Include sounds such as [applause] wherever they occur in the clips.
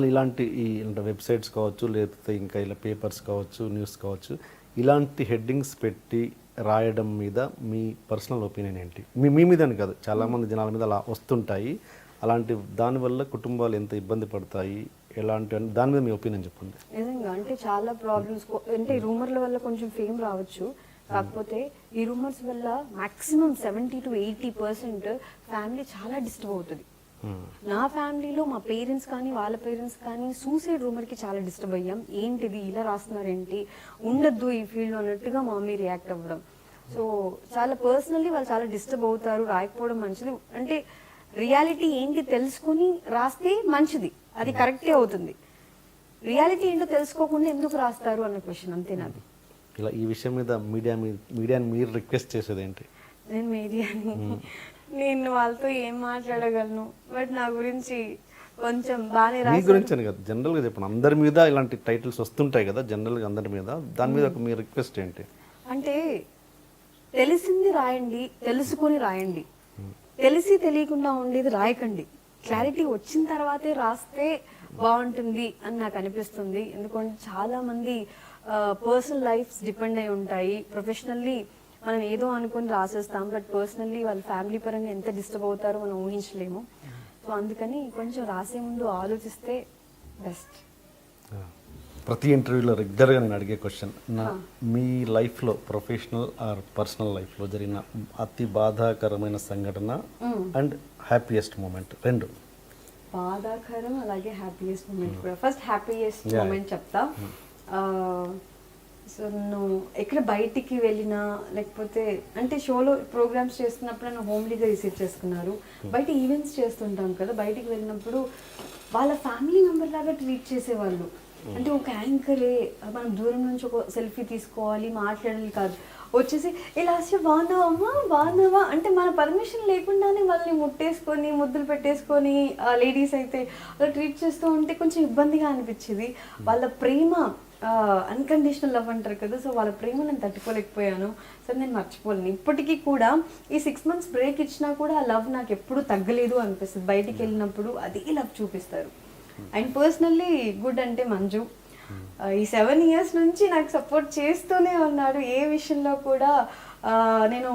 అసలు ఇలాంటి ఈ వెబ్సైట్స్ కావచ్చు లేకపోతే ఇంకా ఇలా పేపర్స్ కావచ్చు న్యూస్ కావచ్చు ఇలాంటి హెడ్డింగ్స్ పెట్టి రాయడం మీద మీ పర్సనల్ ఒపీనియన్ ఏంటి? మీ మీ మీదని కాదు. చాలామంది జనాల మీద అలా వస్తుంటాయి. అలాంటి దానివల్ల కుటుంబాలు ఎంత ఇబ్బంది పడతాయి? ఎలాంటి అని- దాని మీద మీ ఒపీనియన్ చెప్పండి. నిజంగా అంటే చాలా ప్రాబ్లమ్స్ అంటే ఈ రూమర్ల వల్ల కొంచెం ఫేమ్ రావచ్చు. కాకపోతే ఈ రూమర్స్ వల్ల maximum seventy to eighty percent family చాలా డిస్టర్బ్ అవుతుంది. నా ఫ్యామిలీలో మా పేరెంట్స్ కానీ వాళ్ళ పేరెంట్స్ కానీ సూసైడ్ రూమర్కి చాలా డిస్టర్బ్ అయ్యాం. ఏంటిది? ఇలా రాస్తున్నారేంటి? ఉండద్దు ఈ ఫీల్డ్ అన్నట్టుగా మా మమ్మీ రియాక్ట్ అవ్వడం. సో చాలా పర్సనల్లీ వాళ్ళు చాలా డిస్టర్బ్ అవుతారు రాయకపోవడం మంచిది. అంటే రియాలిటీ ఏంటి తెలుసుకుని రాస్తే మంచిది. అది కరెక్టే అవుతుంది. రియాలిటీ ఏంటో తెలుసుకోకుండా ఎందుకు రాస్తారు అన్న క్వశ్చన్ అంతే నాది. ఇలా ఈ విషయం మీద మీడియా మీడియాని మీరు రిక్వెస్ట్ చేసేది ఏంటి? నేను మీడియాని నేను వాళ్ళతో ఏం మాట్లాడగలను? బట్ నా గురించి కొంచెం బాగానే మీ గురించి అని కాదు జనరల్గా చెప్పండి అందరి మీద ఇలాంటి టైటిల్స్ వస్తుంటాయి కదా జనరల్గా అందరి మీద. దాని మీద ఒక మీ రిక్వెస్ట్ ఏంటి? అంటే తెలిసింది రాయండి తెలుసుకొని రాయండి. తెలిసి తెలియకుండా ఉండేది రాయకండి. క్లారిటీ వచ్చిన తర్వాతే రాస్తే బాగుంటుంది అని నాకు అనిపిస్తుంది. ఎందుకంటే చాలా మంది పర్సనల్ లైఫ్స్ డిపెండ్ అయి ఉంటాయి. ప్రొఫెషనల్లీ మనం ఏదో అనుకొని రాసేస్తాం బట్ పర్సనల్లీ వాళ్ళ ఫ్యామిలీ పరంగా ఎంత డిస్టర్బ్ అవుతారో మనం ఊహించలేము. సో అందుకని కొంచెం రాసే ముందు ఆలోచిస్తే బెస్ట్ ప్రతి ఇంటర్వ్యూలో రెగ్యులర్గా నేను అడిగే క్వశ్చన్ నా మీ లైఫ్లో ప్రొఫెషనల్ ఆర్ పర్సనల్ లైఫ్లో జరిగిన అతి బాధాకరమైన సంఘటన అండ్ హ్యాపీయెస్ట్ మూమెంట్ రెండు. బాధాకరం అలాగే హ్యాపీయెస్ట్ మూమెంట్ కూడా. First happiest. మూమెంట్ చెప్తా. సో నువ్వు ఎక్కడ బయటికి వెళ్ళినా లేకపోతే అంటే షోలో ప్రోగ్రామ్స్ చేస్తున్నప్పుడు నన్ను హోమ్లీగా రిసీవ్ చేసుకున్నారు. బయట ఈవెంట్స్ చేస్తుంటాం కదా బయటికి వెళ్ళినప్పుడు వాళ్ళ ఫ్యామిలీ మెంబర్ లాగా ట్రీట్ చేసేవాళ్ళు. అంటే ఒక యాంకరే మనం దూరం నుంచి ఒక సెల్ఫీ తీసుకోవాలి మాట్లాడాలి కాదు. వచ్చేసి ఇలా బాగున్నావమ్మా బాగున్నావా అంటే మన పర్మిషన్ లేకుండానే వాళ్ళని ముట్టేసుకొని ముద్దులు పెట్టేసుకొని లేడీస్ అయితే అలా ట్రీట్ చేస్తూ ఉంటే కొంచెం ఇబ్బందిగా అనిపించేది. వాళ్ళ ప్రేమ అన్కండిషనల్ లవ్ అంటారు కదా సో వాళ్ళ ప్రేమ నేను తట్టుకోలేకపోయాను సో నేను మర్చిపోలేను. ఇప్పటికీ కూడా ఈ సిక్స్ మంత్స్ బ్రేక్ ఇచ్చినా కూడా ఆ లవ్ నాకు ఎప్పుడూ తగ్గలేదు అనిపిస్తుంది. బయటికి వెళ్ళినప్పుడు అదే లవ్ చూపిస్తారు. అండ్ పర్సనల్లీ గుడ్ అంటే మంజు. ఈ సెవెన్ ఇయర్స్ నుంచి నాకు సపోర్ట్ చేస్తూనే ఉన్నాడు. ఏ విషయంలో కూడా నేను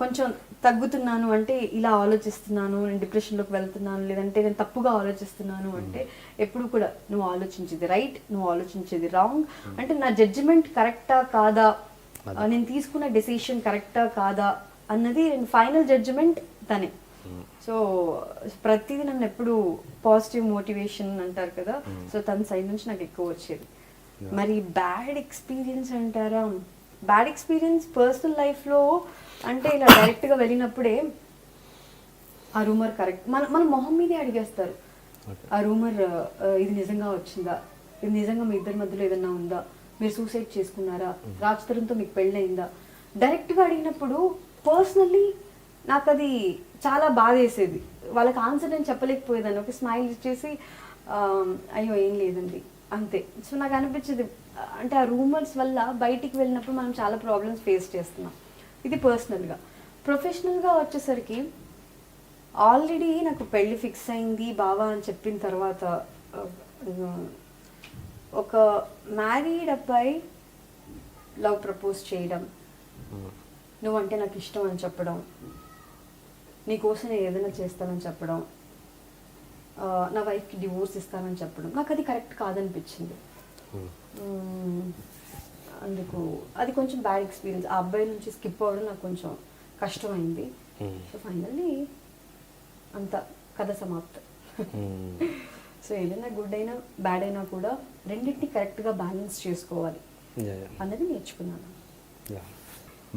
కొంచెం తగ్గుతున్నాను అంటే ఇలా ఆలోచిస్తున్నాను నేను డిప్రెషన్లోకి వెళ్తున్నాను లేదంటే నేను తప్పుగా ఆలోచిస్తున్నాను అంటే ఎప్పుడు కూడా నువ్వు ఆలోచించేది రైట్ నువ్వు ఆలోచించేది రాంగ్ అంటే నా జడ్జిమెంట్ కరెక్టా కాదా? నేను తీసుకున్న డెసిషన్ కరెక్టా కాదా? అన్నది ఫైనల్ జడ్జిమెంట్ తనే. సో ప్రతిదీ నన్ను ఎప్పుడు పాజిటివ్ మోటివేషన్ అంటారు కదా? సో తన సైడ్ నుంచి నాకు ఎక్కువ వచ్చేది. మరి బ్యాడ్ ఎక్స్పీరియన్స్ అంటారా? బ్యాడ్ ఎక్స్పీరియన్స్ పర్సనల్ లైఫ్లో అంటే ఇలా డైరెక్ట్గా వెళ్ళినప్పుడే ఆ రూమర్ కరెక్ట్ మన మన మొహం మీదే అడిగేస్తారు. ఆ రూమర్ ఇది నిజంగా వచ్చిందా? ఇది నిజంగా మీ ఇద్దరి మధ్యలో ఏదన్నా ఉందా? మీరు సూసైడ్ చేసుకున్నారా? రాజ్ తరుణ్తో మీకు పెళ్ళయిందా? డైరెక్ట్గా అడిగినప్పుడు పర్సనల్లీ నాకు అది చాలా బాధ వేసేది. వాళ్ళకి ఆన్సర్ నేను చెప్పలేకపోయేదాన్ని. ఒక స్మైల్ ఇచ్చేసి "ఆ, అయ్యో ఏం లేదండి. అంతే. సో నాకు అనిపించేది అంటే ఆ రూమర్స్ వల్ల బయటికి వెళ్ళినప్పుడు మనం చాలా ప్రాబ్లమ్స్ ఫేస్ చేస్తున్నాం. ఇది పర్సనల్గా. ప్రొఫెషనల్గా వచ్చేసరికి ఆల్రెడీ నాకు పెళ్ళి ఫిక్స్ అయింది బావా అని చెప్పిన తర్వాత ఒక మ్యారీడ్ అబ్బాయి లవ్ ప్రపోజ్ చేయడం. నువ్వంటే నాకు ఇష్టం అని చెప్పడం. నీకోసం నేను ఏదైనా చేస్తానని చెప్పడం. నా వైఫ్కి డివోర్స్ ఇస్తానని చెప్పడం. నాకు అది కరెక్ట్ కాదనిపించింది. అందుకు అది కొంచెం బ్యాడ్ ఎక్స్పీరియన్స్ ఆ అబ్బాయి నుంచి స్కిప్ అవ్వడం నాకు కొంచెం కష్టమైంది. సో ఫైనల్లీ అంత కథ సమాప్తం. సో ఏదైనా గుడ్ అయినా బ్యాడ్ అయినా కూడా రెండింటిని కరెక్ట్గా బ్యాలెన్స్ చేసుకోవాలి. అన్నది నేర్చుకున్నాను.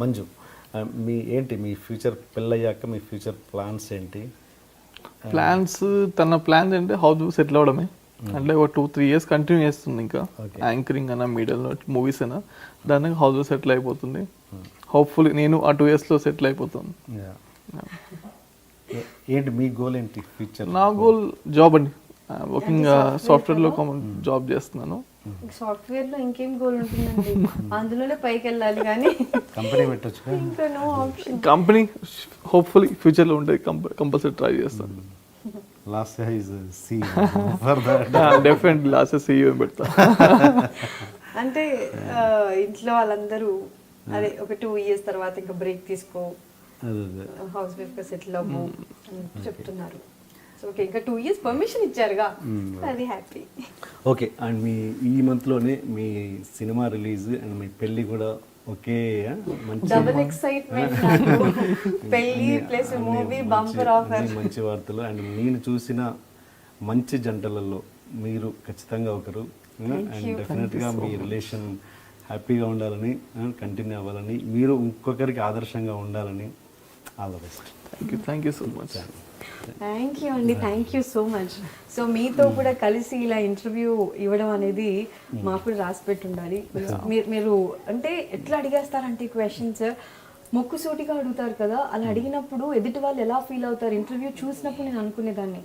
మంజు మీ ఏంటి మీ ఫ్యూచర్ పెళ్ళయ్యాక మీ ఫ్యూచర్ ప్లాన్స్ ఏంటి? ప్లాన్స్ తన ప్లాన్స్ అంటే హౌస్ సెటిల్ అవడమే. అంటే ఒక టూ త్రీ ఇయర్స్ కంటిన్యూ చేస్తుంది ఇంకా. యాంకరింగ్ అన్న మీడియాలో మూవీస్ అయినా దానికి హౌస్ సెటిల్ అయిపోతుంది. హోప్ఫుల్లీ నేను ఆ టూ ఇయర్స్లో సెటిల్ అయిపోతాను. ఏంటి మీ గోల్ ఏంటి ఫ్యూచర్ నా గోల్ జాబ్ అండి. వర్కింగ్ సాఫ్ట్వేర్లో జాబ్ చేస్తున్నాను. సాఫ్ట్వేర్లో ఇంకేం గోల్ ఉంటుందండి? [laughs] అందులోనే పైకి వెళ్ళాలి కానీ. కంపెనీ పెట్టొచ్చు ఇంకా నో ఆప్షన్ కంపెనీ హోప్ఫుల్లీ ఫ్యూచర్లో ఉంటుంది కంపల్సరీ ట్రై చేస్తాను. Last is see for that definite losses CEO పెడతా. [laughs] అంటే ఇంట్లో వాళ్ళందరూ అదే ఒక టూ ఇయర్స్ తర్వాత ఇంకా బ్రేక్ తీసుకో. హౌస్ వైఫ్గా సెటిల్ అవ్వు అని చెప్తున్నారు. సో ఓకే ఇంకా టూ ఇయర్స్ పర్మిషన్ ఇచ్చారుగా. అది హ్యాపీ ఓకే అండ్ మీ ఈ మంత్లోనే మీ సినిమా రిలీజ్ అండ్ మీ పెళ్ళి కూడా మంచి డబుల్ ఎక్సైట్మెంట్ పెళ్ళి ప్లస్ మూవీ బంపర్ ఆఫర్ మంచి వార్తలు. అండ్ నేను చూసిన మంచి జంటలలో మీరు ఖచ్చితంగా ఒకరు. అండ్ డెఫినెట్గా మీ రిలేషన్ హ్యాపీగా ఉండాలని కంటిన్యూ అవ్వాలని మీరు ఇంకొకరికి ఆదర్శంగా ఉండాలని all the best thank you thank you so much thank you అండి thank you so much so మీతో కూడా కలిసి ఇలా ఇంటర్వ్యూ ఇవ్వడం అనేది మాకు కూడా రాసి పెట్టి ఉండాలి మీరు మీరు అంటే ఎట్లా అడిగేస్తారంటే క్వశ్చన్స్ మొక్కుసూటిగా అడుగుతారు కదా అలా అడిగినప్పుడు ఎదుటి వాళ్ళు ఎలా ఫీల్ అవుతారు? ఇంటర్వ్యూ చూసినప్పుడు నేను అనుకునేదాన్ని.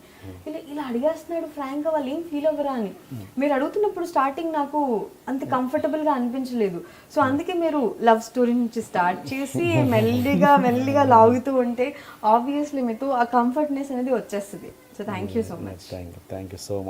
ఇలా ఇలా అడిగేస్తున్నాడు ఫ్రాంక్గా వాళ్ళు ఏం ఫీల్ అవ్వరా అని. మీరు అడుగుతున్నప్పుడు స్టార్టింగ్ నాకు అంత కంఫర్టబుల్గా అనిపించలేదు. సో అందుకే మీరు లవ్ స్టోరీ నుంచి స్టార్ట్ చేసి [laughs] మెల్లిగా మెల్లిగా లాగుతూ ఉంటే ఆబ్వియస్లీ మీకు ఆ కంఫర్ట్నెస్ అనేది వచ్చేస్తుంది. So thank you so much thank you so much